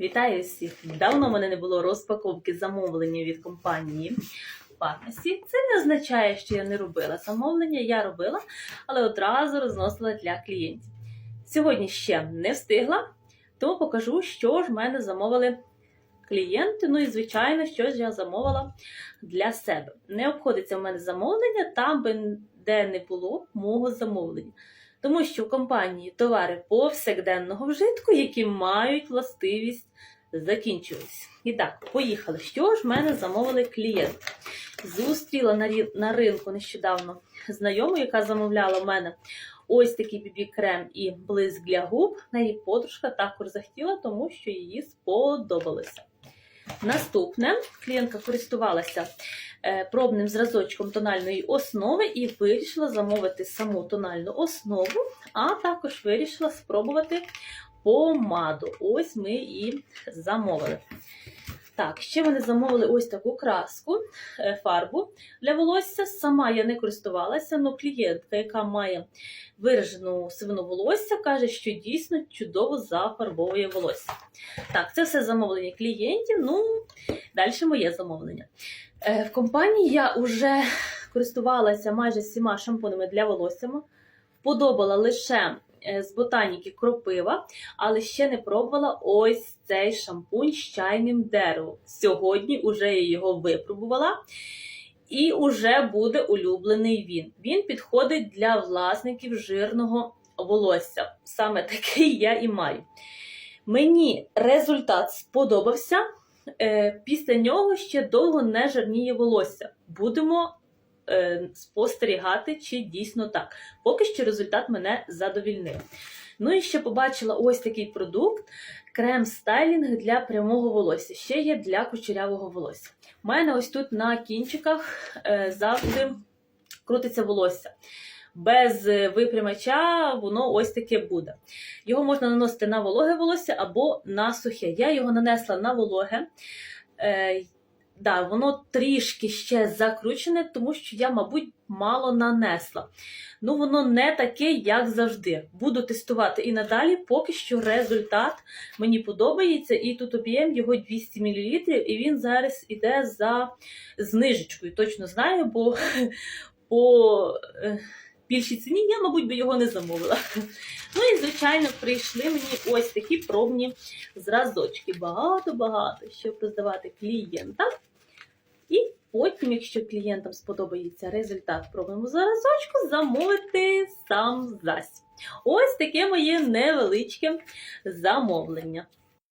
Вітаю всіх! Давно в мене не було розпаковки замовлення від компанії Фармасі. Це не означає, що я не робила замовлення, я робила, але одразу розносила для клієнтів. Сьогодні ще не встигла, тому покажу, що ж в мене замовили клієнти. Ну і, звичайно, що ж я замовила для себе. Не обходиться в мене замовлення там, де не було мого замовлення. Тому що в компанії товари повсякденного вжитку, які мають властивість закінчуватися. І так, поїхали. Що ж мене замовили клієнти? Зустріла на, на ринку нещодавно знайому, яка замовляла в мене ось такий бібі-крем і блиск для губ. Неї подружка також захотіла, тому що їй сподобалося. Наступне клієнтка користувалася е, пробним зразочком тональної основи і вирішила замовити саму тональну основу, а також вирішила спробувати помаду. Ось ми і замовили. Так, ще вони замовили ось таку краску, е, фарбу для волосся. Сама я не користувалася, але клієнтка, яка має виражену сивину волосся, каже, що дійсно чудово зафарбовує волосся. Так, це все замовлення клієнтів. Ну, далі моє замовлення. Е, В компанії я вже користувалася майже всіма шампунами для волосся. Подобала лише з ботаніки кропива, але ще не пробувала ось цей шампунь з чайним деревом. Сьогодні вже я його випробувала. І вже буде улюблений він. Він підходить для власників жирного волосся. Саме такий я і маю. Мені результат сподобався. Е, Після нього ще довго не жирніє волосся. Будемо е, спостерігати, чи дійсно так. Поки що результат мене задовільнив. Ну і ще побачила ось такий продукт: крем стайлінг для прямого волосся. Ще є для кучерявого волосся. У мене ось тут на кінчиках е, завжди крутиться волосся. Без е, випрямача воно ось таке буде. Його можна наносити на вологе волосся або на сухе. Я його нанесла на вологе. Да, воно трішки ще закручене, тому що я, мабуть, мало нанесла. Ну, воно не таке, як завжди. Буду тестувати і надалі, поки що результат мені подобається. І тут об'єм його 200 мл, і він зараз іде за знижечкою. Точно знаю, бо по більшій ціні я, мабуть, би його не замовила. Ну і, звичайно, прийшли мені ось такі пробні зразочки. Багато-багато, щоб роздавати клієнтам. І потім, якщо клієнтам сподобається результат пробному зразочку, замовити сам засіб. Ось таке моє невеличке замовлення.